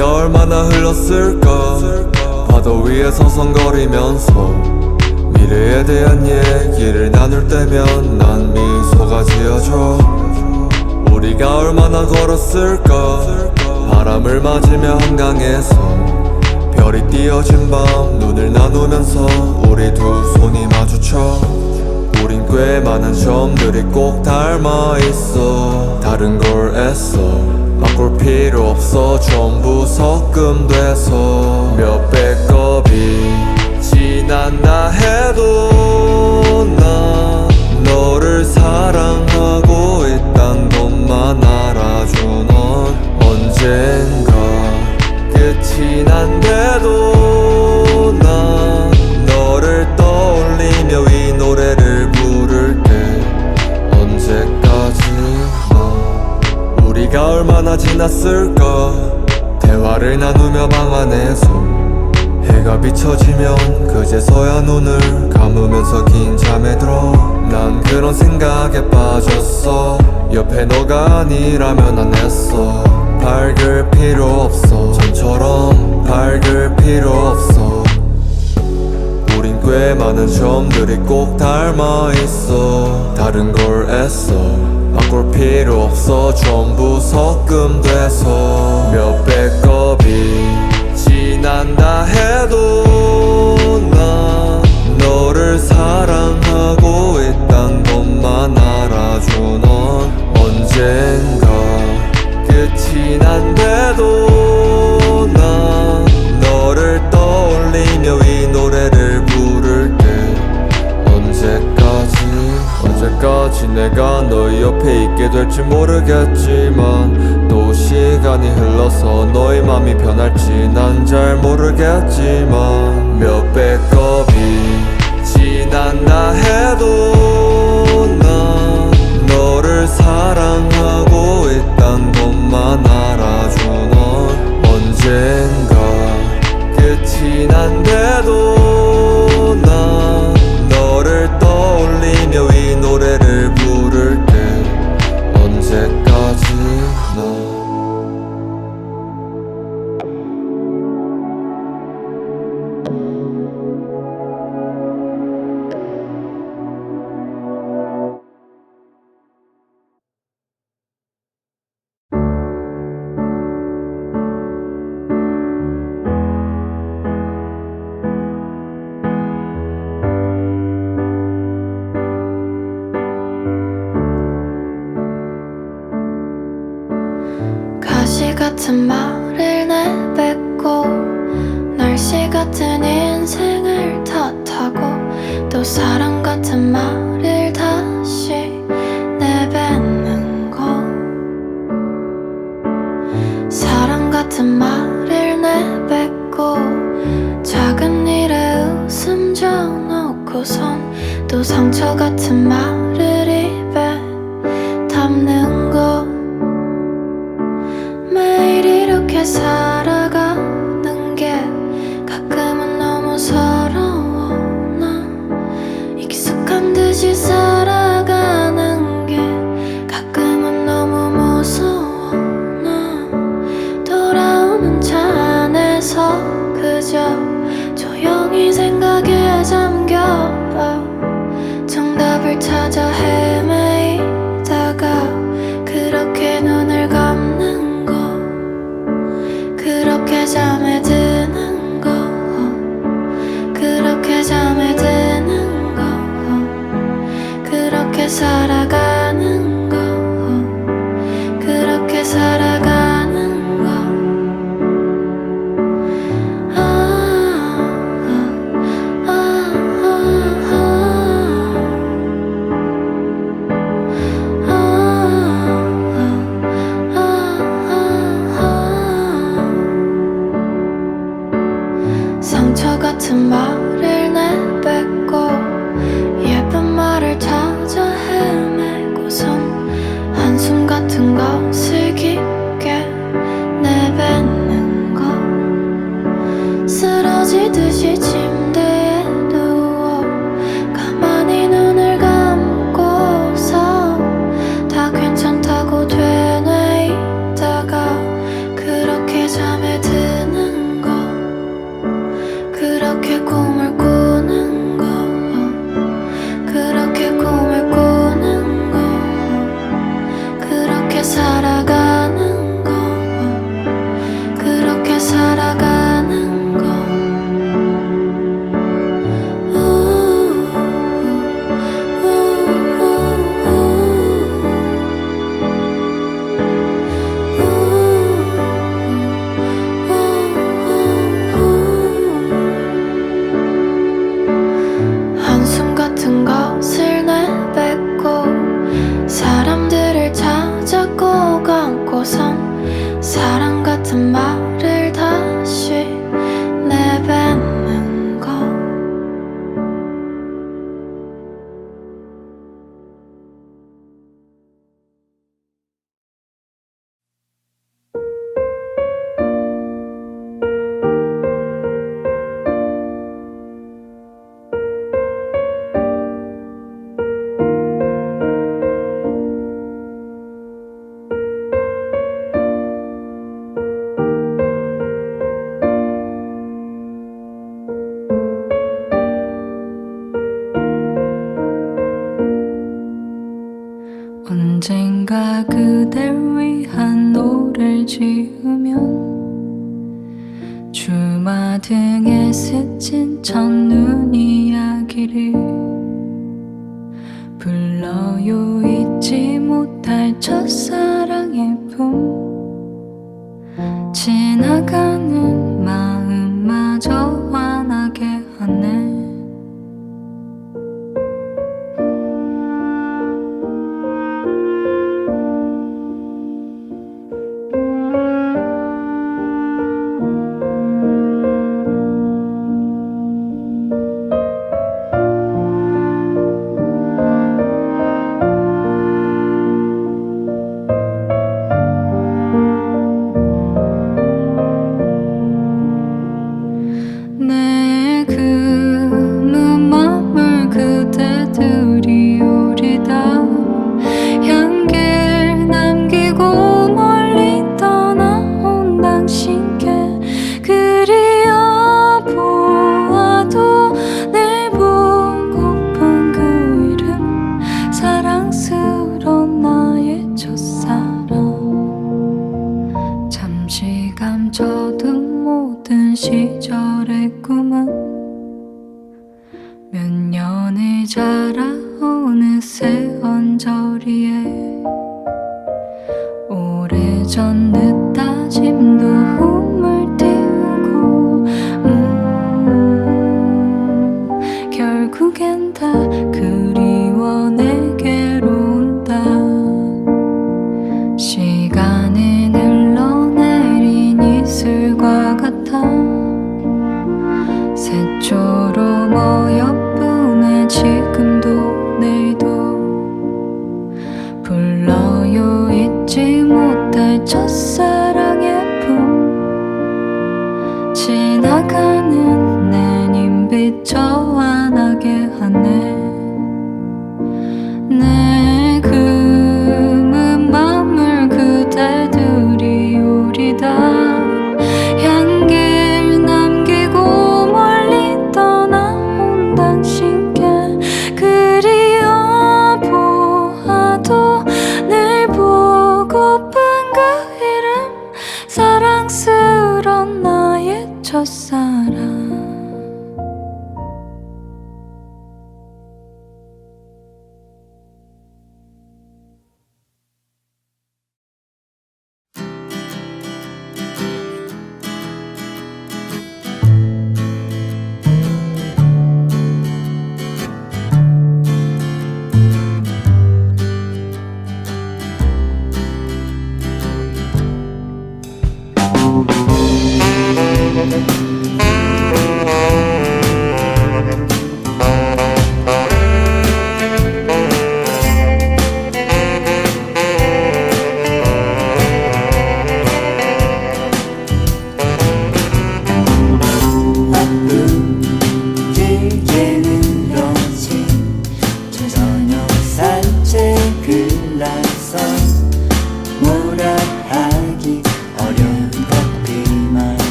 얼마나 흘렀을까? 파도 위에 서성거리면서 미래에 대한 얘기를 나눌 때면 난 미소가 지어져. 우리가 얼마나 걸었을까? 바람을 맞으며 한강에서 별이 띄어진 밤 눈을 나누면서 우리 두 손이 마주쳐. 우린 꽤 많은 점들이 꼭 닮아 있어. 다른 걸 애써 바꿀 필요 없어. 전부 섞음돼서 몇백 겁이 지난다 해도 난 너를 사랑하고 있단 아니라면 안 했어. 밝을 필요 없어. 전처럼 밝을 필요 없어. 우린 꽤 많은 점들이 꼭 닮아 있어. 다른 걸 애써. 바꿀 필요 없어. 전부 섞음돼서. 몇백 겁이 지난다 해도 모르겠지만 또 시간이 흘러서 너의 맘이 변할지 난 잘 모르겠지만 몇백 말을 내뱉고 날씨 같은 인생을 탓하고 또 사랑 같은 말 から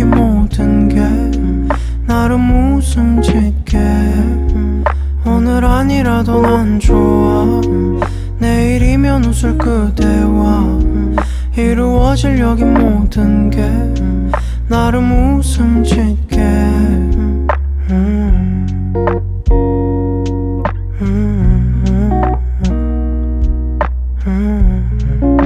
여기 모든 게 나름 웃음 짓게 오늘 아니라도 난 좋아 내일이면 웃을 그대와 이루어질 여기 모든 게 나름 웃음 짓게 음. 음. 음.